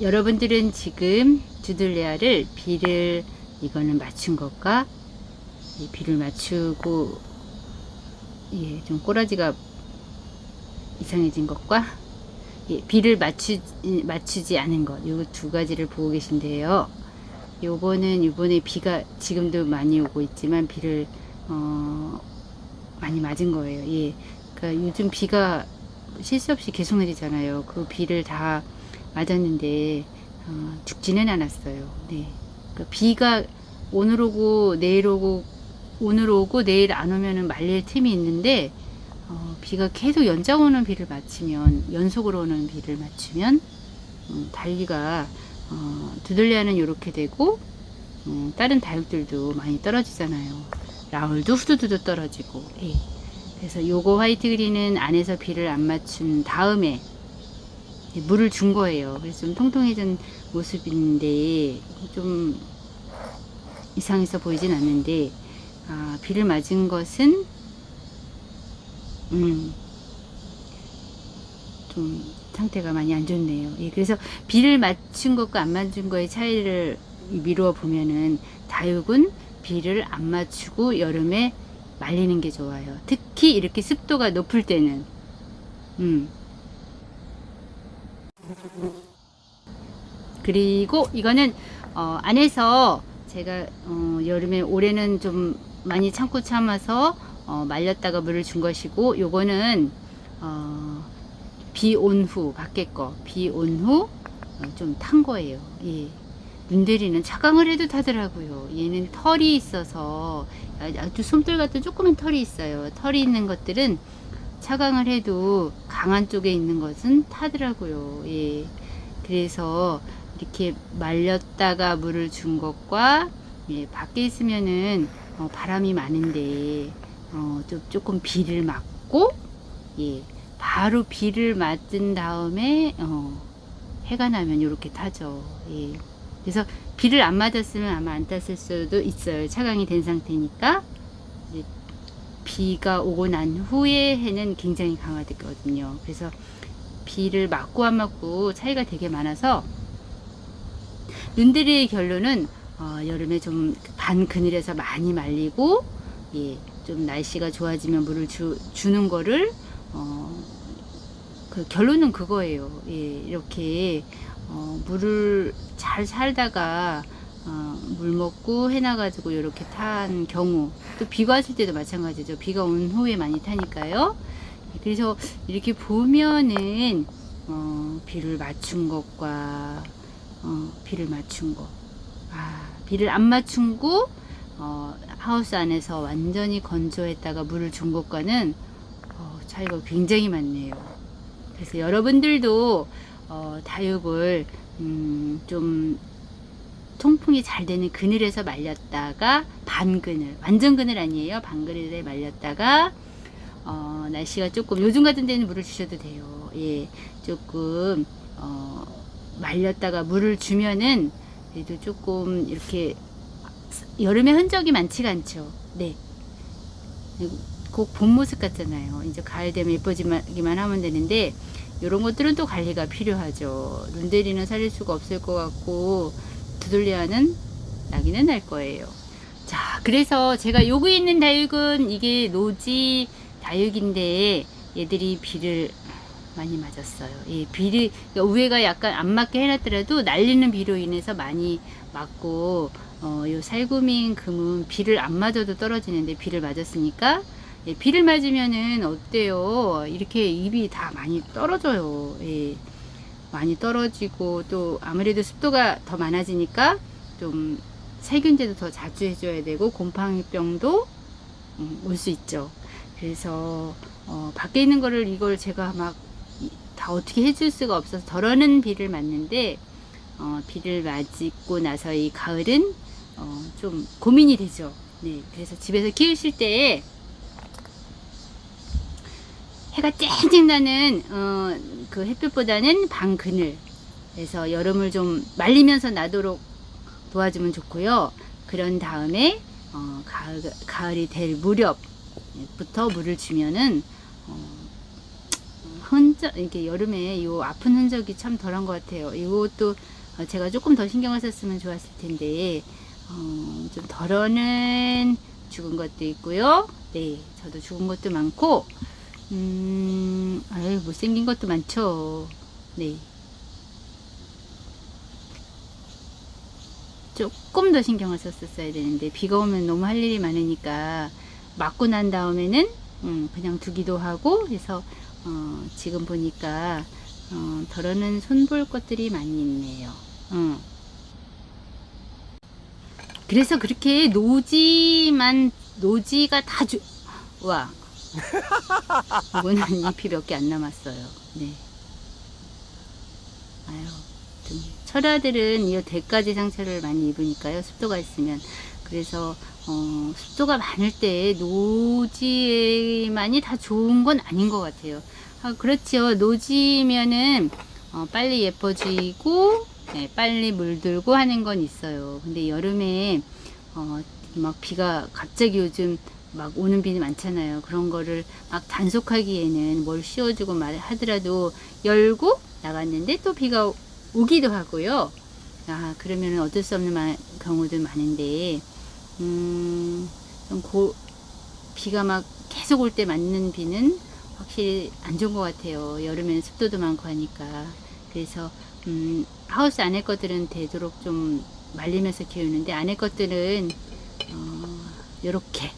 여러분들은 지금 두들레아를 비를 이거는 맞춘 것과 이 비를 맞추고 예, 좀 꼬라지가 이상해진 것과 예, 비를 맞추, 맞추지 않은 것, 요 두 가지를 보고 계신데요. 요거는 이번에 비가 지금도 많이 오고 있지만 비를 어, 많이 맞은 거예요. 예. 그러니까 요즘 비가 실수 없이 계속 내리잖아요. 그 비를 다 맞았는데 어, 죽지는 않았어요. 네. 그러니까 비가 오늘 오고 내일 오고 오늘 오고 내일 안 오면은 말릴 틈이 있는데 어, 비가 계속 연장 오는 비를 맞추면 연속으로 오는 비를 맞추면 음, 달기가 어, 두들리아는 이렇게 되고 음, 다른 다육들도 많이 떨어지잖아요. 라울도 후두두두 떨어지고 예. 그래서 요거 화이트 그린은 안에서 비를 안 맞춘 다음에 예, 물을 준 거예요. 그래서 좀 통통해진 모습인데 좀 이상해서 보이진 않는데 아, 비를 맞은 것은 음, 좀 상태가 많이 안 좋네요. 예, 그래서 비를 맞춘 것과 안 맞춘 거의 차이를 미루어 보면은 다육은 비를 안 맞추고 여름에 말리는 게 좋아요. 특히 이렇게 습도가 높을 때는 음. 그리고 이거는 어, 안에서 제가 어, 여름에 올해는 좀 많이 참고 참아서 어, 말렸다가 물을 준 것이고 요거는 어, 비온 후 밖에 거 비온 후 좀 탄 거예요. 예. 눈대리는 차강을 해도 타더라고요. 얘는 털이 있어서 아주 솜털 같은 조그만 털이 있어요. 털이 있는 것들은 차강을 해도 강한 쪽에 있는 것은 타더라고요. 예. 그래서 이렇게 말렸다가 물을 준 것과 예, 밖에 있으면은 어, 바람이 많은데 어, 좀 조금 비를 맞고 예, 바로 비를 맞은 다음에 어, 해가 나면 이렇게 타죠. 예. 그래서 비를 안 맞았으면 아마 안 탔을 수도 있어요. 차강이 된 상태니까 비가 오고 난 후에 해는 굉장히 강화됐거든요. 그래서 비를 맞고 안 맞고 차이가 되게 많아서 눈들이의 결론은 어, 여름에 좀 반 그늘에서 많이 말리고 예, 좀 날씨가 좋아지면 물을 주, 주는 거를 어, 그 결론은 그거예요. 예, 이렇게 어, 물을 잘 살다가 어, 물 먹고 해놔가지고 이렇게 탄 경우 또 비가 왔을 때도 마찬가지죠. 비가 온 후에 많이 타니까요. 그래서 이렇게 보면은 어, 비를 맞춘 것과 어, 비를 맞춘 것, 아, 비를 안 맞춘 거 어, 하우스 안에서 완전히 건조했다가 물을 준 것과는 어, 차이가 굉장히 많네요. 그래서 여러분들도 어, 다육을 음, 좀 통풍이 잘 되는 그늘에서 말렸다가 반그늘, 완전 그늘 아니에요. 반그늘에 말렸다가 어, 날씨가 조금 요즘 같은 데는 물을 주셔도 돼요. 예, 조금 어, 말렸다가 물을 주면은 그래도 조금 이렇게 여름에 흔적이 많지가 않죠. 네. 꼭본 모습 같잖아요. 이제 가을 되면 예뻐지기만 하면 되는데 이런 것들은 또 관리가 필요하죠. 룬데리는 살릴 수가 없을 것 같고 두들리아는 나기는 날 거예요. 자, 그래서 제가 여기 있는 다육은 이게 노지 다육인데 얘들이 비를 많이 맞았어요. 예, 비를 그러니까 우회가 약간 안 맞게 해놨더라도 날리는 비로 인해서 많이 맞고 어, 요 살구민 금은 비를 안 맞아도 떨어지는데 비를 맞았으니까 예, 비를 맞으면은 어때요? 이렇게 잎이 다 많이 떨어져요. 예, 많이 떨어지고 또 아무래도 습도가 더 많아지니까 좀 살균제도 더 자주 해줘야 되고 곰팡이병도 음, 올수 있죠. 그래서 어, 밖에 있는 거를 이걸 제가 막 다 어떻게 해줄 수가 없어서 덜어는 비를 맞는데 어, 비를 맞고 나서 이 가을은 어, 좀 고민이 되죠. 네, 그래서 집에서 키우실 때 해가 쨍쨍 나는 어, 그 햇빛보다는 방 그늘 그래서 여름을 좀 말리면서 나도록 도와주면 좋고요. 그런 다음에 어, 가을, 가을이 될 무렵부터 물을 주면은 어, 흔적 이게 여름에 요 아픈 흔적이 참 덜한 것 같아요. 이것도 어, 제가 조금 더 신경을 썼으면 좋았을 텐데 어, 좀 덜어는 죽은 것도 있고요. 네, 저도 죽은 것도 많고 음, 아유 못생긴 것도 많죠. 네. 조금 더 신경을 썼었어야 되는데 비가 오면 너무 할 일이 많으니까 맞고 난 다음에는 음, 그냥 두기도 하고 해서 어, 지금 보니까 어, 덜어는 손볼 것들이 많이 있네요. 어. 그래서 그렇게 노지만 노지가 다 주... 와 이거는 잎이 몇 개 안 남았어요. 네. 아유, 좀 철화들은 이 대까지 상처를 많이 입으니까요. 습도가 있으면 그래서 어, 습도가 많을 때 노지만이 다 좋은 건 아닌 것 같아요. 아, 그렇죠. 노지면은 어, 빨리 예뻐지고 네, 빨리 물들고 하는 건 있어요. 근데 여름에 어, 막 비가 갑자기 요즘 막 오는 비는 많잖아요. 그런 거를 막 단속하기에는 뭘 씌워주고 말 하더라도 열고 나갔는데 또 비가 오기도 하고요. 아, 그러면 어쩔 수 없는 마- 경우도 많은데, 음, 좀 고, 비가 막 계속 올 때 맞는 비는 확실히 안 좋은 것 같아요. 여름에는 습도도 많고 하니까. 그래서, 음, 하우스 안에 것들은 되도록 좀 말리면서 키우는데, 안에 것들은, 어, 요렇게.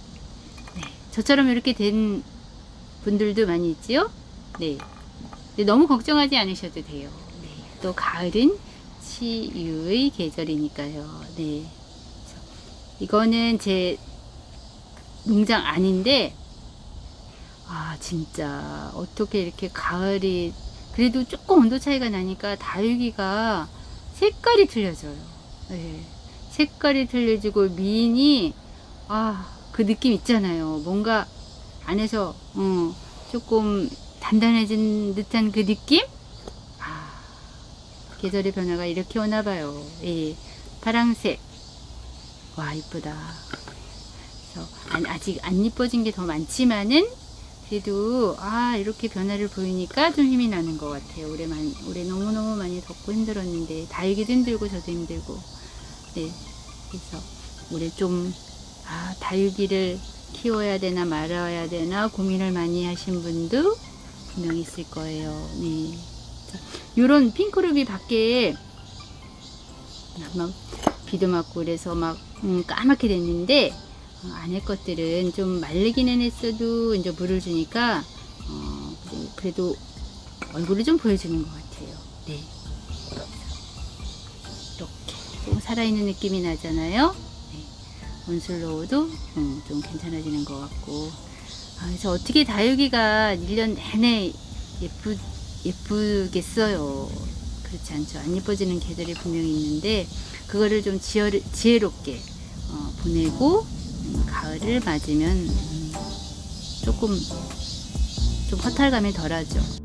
네. 저처럼 이렇게 된 분들도 많이 있지요? 네. 너무 걱정하지 않으셔도 돼요. 네. 또 가을은 치유의 계절이니까요. 네. 이거는 제 농장 아닌데, 아, 진짜, 어떻게 이렇게 가을이, 그래도 조금 온도 차이가 나니까 다육이가 색깔이 틀려져요. 네. 색깔이 틀려지고 미인이, 아, 그 느낌 있잖아요. 뭔가 안에서, 어, 조금 단단해진 듯한 그 느낌? 아, 계절의 변화가 이렇게 오나 봐요. 예. 파랑색. 와, 이쁘다. 아직 안 이뻐진 게 더 많지만은 그래도 아, 이렇게 변화를 보이니까 좀 힘이 나는 것 같아요. 올해 많이, 올해 너무너무 많이 덥고 힘들었는데 다육이도 힘들고 저도 힘들고. 네. 그래서 올해 좀 아, 다육이를 키워야 되나 말아야 되나 고민을 많이 하신 분도 분명히 있을 거예요. 네. 자, 요런 핑크루비 밖에 막 비도 맞고 그래서 막 음, 까맣게 됐는데 어, 안에 것들은 좀 말리기는 했어도 이제 물을 주니까 어, 뭐 그래도 얼굴을 좀 보여주는 것 같아요. 네. 이렇게 좀 살아있는 느낌이 나잖아요. 네. 온슬로우도 음, 좀 괜찮아지는 것 같고 아, 그래서 어떻게 다육이가 1년 내내 예쁘, 예쁘겠어요. 그렇지 않죠. 안 예뻐지는 계절이 분명히 있는데, 그거를 좀 지혜, 지혜롭게 어, 보내고, 음, 가을을 맞으면 음, 조금, 좀 허탈감이 덜하죠.